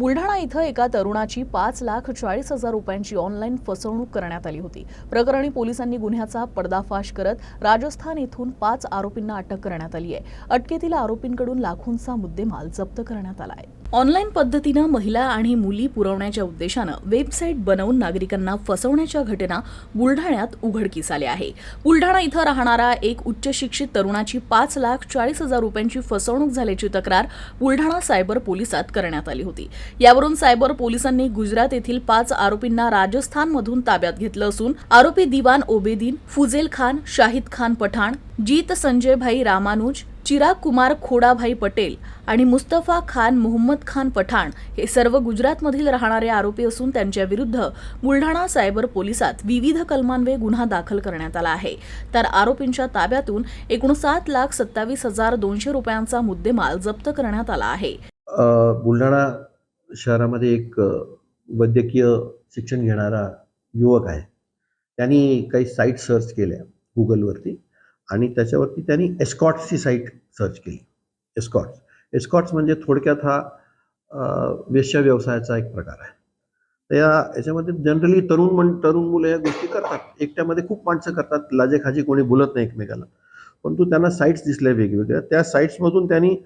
बुलढाणा इथं एका तरुणाची पाच लाख चाळीस हजार रुपयांची ऑनलाईन फसवणूक करण्यात आली होती. प्रकरणी पोलिसांनी गुन्ह्याचा पर्दाफाश करत राजस्थान येथून पाच आरोपींना अटक करण्यात आली आहे. अटकेतील आरोपींकडून लाखोंचा मुद्देमाल जप्त करण्यात आला आहे. ऑनलाईन पद्धतीनं महिला आणि मुली पुरवण्याच्या उद्देशानं वेबसाईट बनवून नागरिकांना फसवण्याच्या घटना बुलढाण्यात उघडकीस आल्या आहे. बुलढाणा इथं राहणारा एक उच्च शिक्षित तरुणाची पाच लाख चाळीस हजार रुपयांची फसवणूक झाल्याची तक्रार बुलढाणा सायबर पोलिसात करण्यात आली होती. यावरून सायबर पोलिसांनी गुजरात येथील पाच आरोपींना राजस्थानमधून ताब्यात घेतलं असून आरोपी दिवान ओबेदीन फुजेल खान शाहिद खान पठाण जीत संजयभाई रामानुज चिराग कुमार खोडाभाई पटेल आणि मुस्तफा खान मोहम्मद खान पठाण हे सर्व गुजरातमधील राहणारे आरोपी असून त्यांच्या विरुद्ध बुलढाणा सायबर पोलिसात विविध कलमांवे गुन्हा दाखल करण्यात आला आहे. तर आरोपींच्या ताब्यातून एकूण सात लाख सत्तावीस हजार दोनशे रुपयांचा मुद्देमाल जप्त करण्यात आला आहे. बुलढाणा शहरामध्ये एक वैद्यकीय शिक्षण घेणारा युवक आहे. त्यांनी काही साईट सर्च केल्या गुगलवरती आणि त्याच्यावरती त्यांनी एस्कॉट्सची साईट सर्च केली. एस्कॉट्स एस्कॉट्स म्हणजे थोडक्यात हा वेश्या व्यवसायाचा एक प्रकार आहे. तर या याच्यामध्ये जनरली तरुण मन तरुण मुलं या गोष्टी करतात. एकट्यामध्ये खूप माणसं करतात. लाजेखाजी कोणी बोलत नाही एकमेकाला परंतु त्यांना साईट्स दिसल्या वेगवेगळ्या. त्या साईट्समधून त्यांनी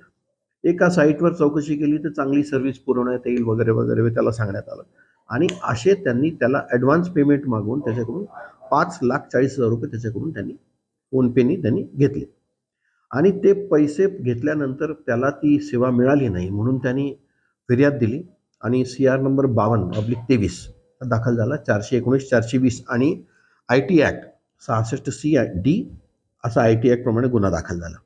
एका साईटवर चौकशी केली तर चांगली सर्व्हिस पुरवण्यात येईल वगैरे वगैरे त्याला सांगण्यात आलं. आणि असे त्यांनी त्याला ॲडव्हान्स पेमेंट मागवून त्याच्याकडून पाच लाख चाळीस हजार रुपये त्याच्याकडून त्यांनी फोनपेनी त्यांनी घेतले. आणि ते पैसे घेतल्यानंतर त्याला ती सेवा मिळाली नाही म्हणून त्यांनी फिर्याद दिली आणि सी आर नंबर बावन्न अब्लिक तेवीस दाखल झाला. चारशे एकोणीस चारशे वीस आणि आय टी ॲक्ट सहासष्ट सी डी असा आय टी ॲक्टप्रमाणे गुन्हा दाखल झाला.